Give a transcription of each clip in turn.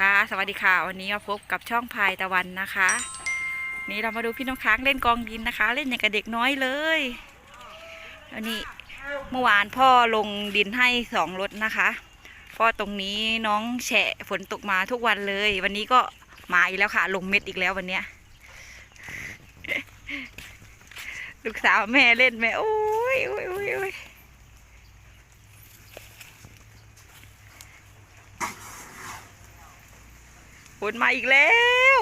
คะ สวัสดีค่ะ วันนี้มาพบกับช่องพายตะวันนะคะ นี่เรามาดูพี่น้องค้างเล่นกองดินนะคะ เล่นอย่างกับเด็กน้อยเลยอันนี้เมื่อวานพ่อลงดินให้สองรถนะคะพราะตรงนี้น้องแฉะฝนตกมาทุกวันเลย วันนี้ก็มาอีกแล้วค่ะ ลงเม็ดอีกแล้ววันเนี้ยลูกสาวแม่เล่นแม่โอ้ยโอ้ยโอ้ยโอ้ย ฝนมาอีกแล้ว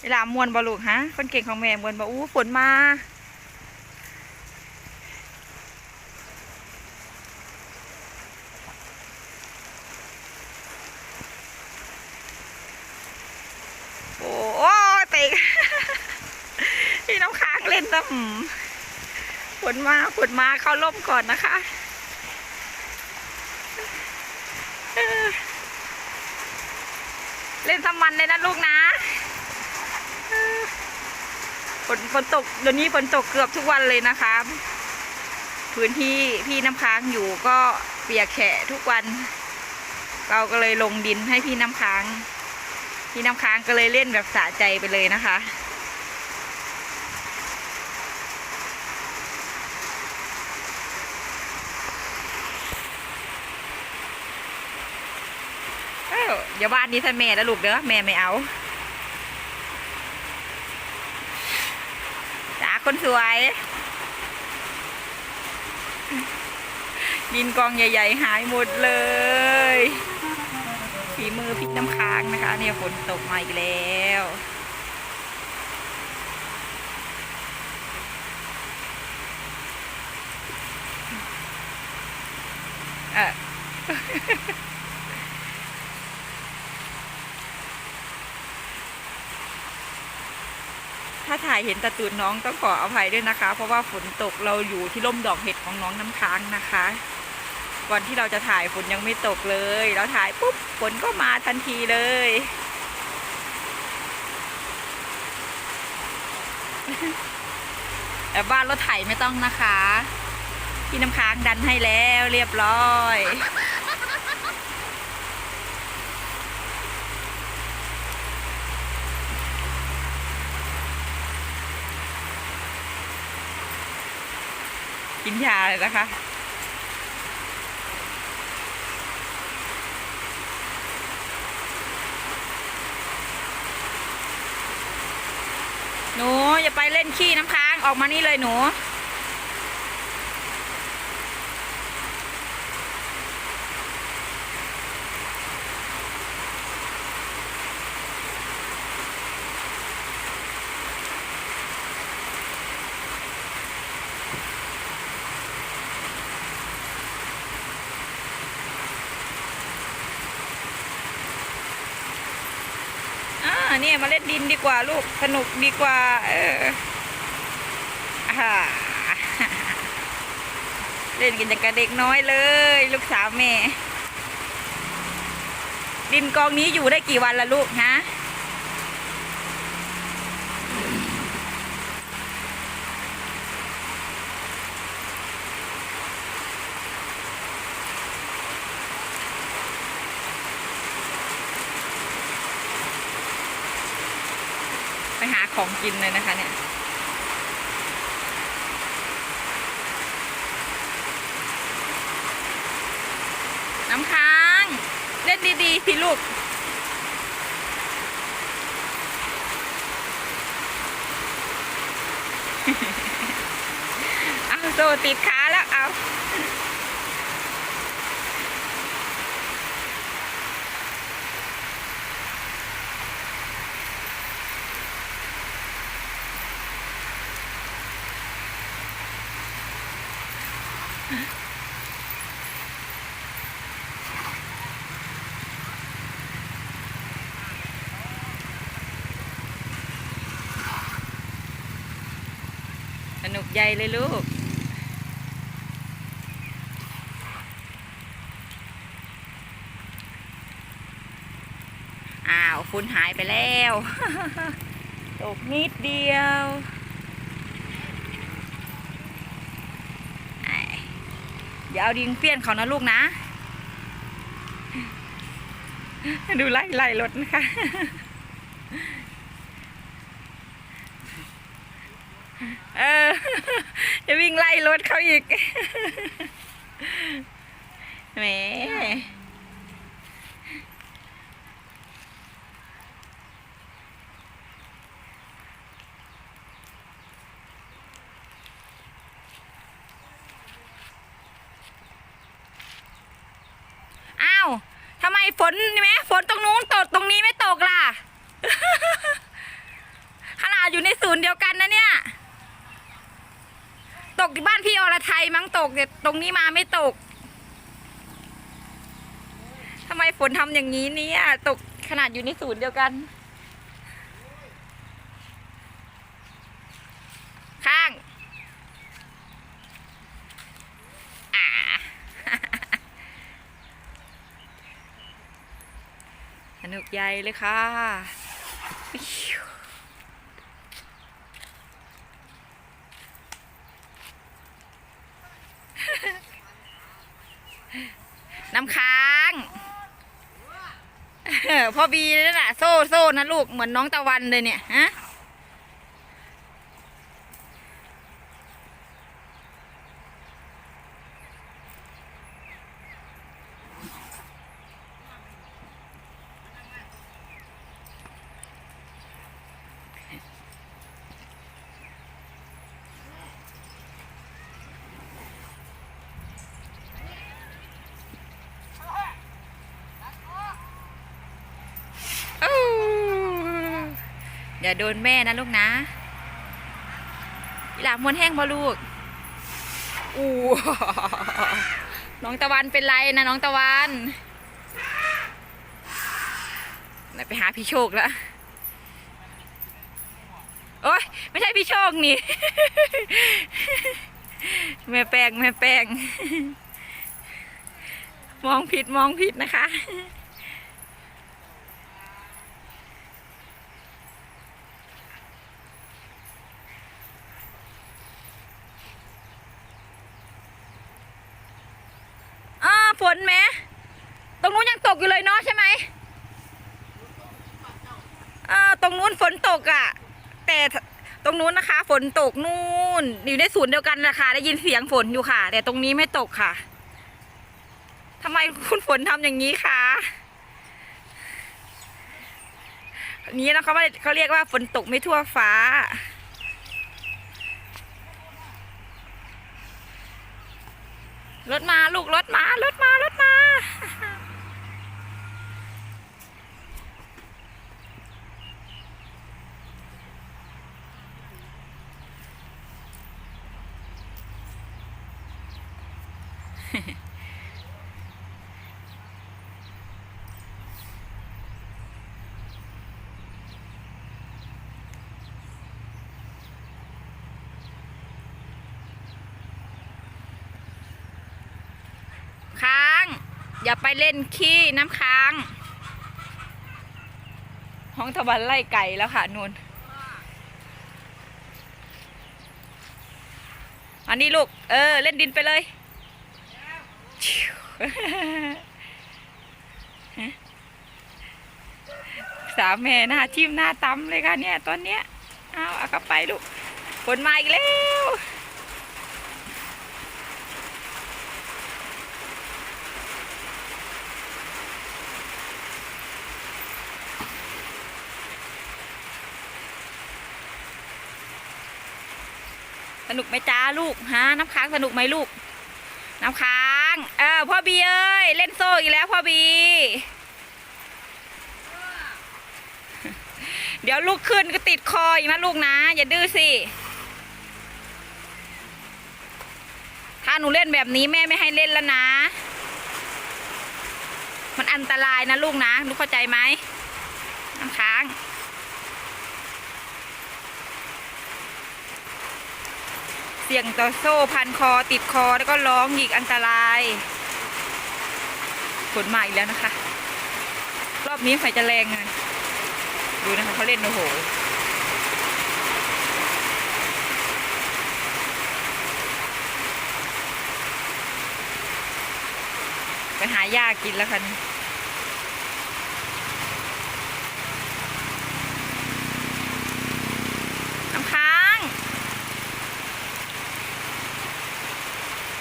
เวลามวนบอลูกฮะ คนเก่งของแม่มวนบออู้ฝนมา โอ้ยเตะ พี่น้ำค้างเล่นน้ำ ฝ นมาฝนมาเข้าร่มก่อนนะคะเล่นสมันเลยนะลูกนะฝนฝนตกเดี๋ยวนี้ฝนตกเกือบทุกวันเลยนะคะ พื้นที่พี่น้ำค้างอยู่ก็เปียกแฉะทุกวัน เราก็เลยลงดินให้พี่น้ำค้าง พี่น้ำค้างก็เลยเล่นแบบสะใจไปเลยนะคะ เอ้าอย่าบ้านนี้ท่านแม่นะลูกเด้อแม่ไม่เอาจ้าคนสวย ดินกองใหญ่ ๆ หายหมดเลยฝีมือพี่น้ำค้างนะคะ เนี่ยฝนตกมาอีกแล้วเออ ถ่ายเห็นตะตูดน้องต้องขออภัยด้วยนะคะ เพราะว่าฝนตกเราอยู่ที่ร่มดอกเห็ดของน้องน้ำค้างนะคะก่อนที่เราจะถ่ายฝนยังไม่ตกเลย เราถ่ายปุ๊บฝนก็มาทันทีเลยแต่บ้านรถไถไม่ต้องนะคะ พี่น้ำค้างดันให้แล้วเรียบร้อย กินยาเลยนะคะ หนูอย่าไปเล่นขี้น้ำค้างออกมานี่เลยหนู อ่า เนี่ยมาเล่นดินดีกว่าลูกสนุกดีกว่า เอออ่าเล่นกันอย่างกับเด็กน้อยเลย ลูกสาวแม่ ดินกองนี้อยู่ได้กี่วันละลูกฮะ ของกินเลยนะคะเนี่ยน้ำค้าง เล่นดีๆสิลูกเอาโซติดค่ะแล้ว เอา ส นุกใหญ่เลยลูก อ้าวฝุ่นหายไปแล้ว ตกนิดเดียวไอ้อย่าเอาดิงเปี้ยนเขานะลูกนะ ดูไล่ไล่รถนะคะ เออ จะวิ่งไล่รถเขาอีกแหม อ้าวทำไมฝนนี่ไหมฝนตรงนู้นตกตรงนี้ไม่ตกล่ะ ขนาดอยู่ในศูนย์เดียวกันนะเนี่ย ตกที่บ้านพี่อรไทยมั้ง ตกแต่ยตรงนี้มาไม่ตกทำไมฝนทำอย่างนี้เนี่ยตกขนาดอยู่ในศูนย์เดียวกัน ข้างอ่าสนุกใหญ่เลยค่ะ น้ำค้างพ่อบีนั่นน่ะ โซ่โซ่นะลูกเหมือนน้องตะวันเลยเนี่ยฮะ อู้ อย่าโดนแม่นะลูกนะอีหลามวนแห้งพอลูก อู้น้องตะวันเป็นไรนะน้องตะวันไหนไปหาพี่โชคแล้วโอ๊ยไม่ใช่พี่โชคนี่ แม่แป้งแม่แป้ง มองผิดมองผิดนะคะ ฝนไหมตรงนู้นยังตกอยู่เลยเนาะใช่ไหมเออตรงนู้นฝนตกอะ่ะ แต่ตรงนู้นนะคะ ฝนตกนู่นอยู่ในศูนย์เดียวกันนะคะ ได้ยินเสียงฝนอยู่ค่ะ แต่ตรงนี้ไม่ตกค่ะทำไมคุณฝนทำอย่างนี้คะนี้นะเขาเขาเรียกว่าฝนตกไม่ทั่วฟ้า รถมาลูกรถมารถมารถมาค้าง อย่าไปเล่นขี้น้ำค้าง ห้องตะวันไล่ไก่แล้วค่ะนูนอันนี้ลูก เออ เล่นดินไปเลยสาวแม่หน้าทิมหน้าตำเลยค่ะเนี่ยตอนเนี้ย เอาเอากลับไปลูกฝนมาอีกแล้ว สนุกไหมจ้าลูกฮะน้ำค้างสนุกไหมลูก น้ำค้าง เออพ่อบีเอ้ยเล่นโซ่อีกแล้วพ่อบี เดี๋ยวลูกขึ้นก็ติดคออีกนะลูกนะ อย่าดื้อสิ ถ้าหนูเล่นแบบนี้แม่ไม่ให้เล่นแล้วนะ มันอันตรายนะลูกนะลูกเข้าใจไหมน้ำค้าง เสี่ยงต่อโซ่พันคอติดคอแล้วก็ร้องอีกอันตรายฝนมาอีกแล้วนะคะ รอบนี้ไฟจะแรงอะดูนะคะเขาเล่นโอ้โหหาหญ้ากินแล้วค่ะนี่น้ำค้าง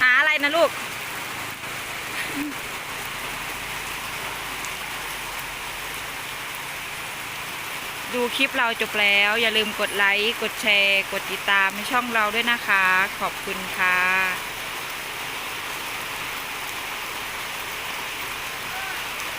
หาอะไร นะลูก ดูคลิปเราจบแล้ว อย่าลืมกดไลค์ กดแชร์ กดติดตามช่องเราด้วยนะคะ ขอบคุณค่ะ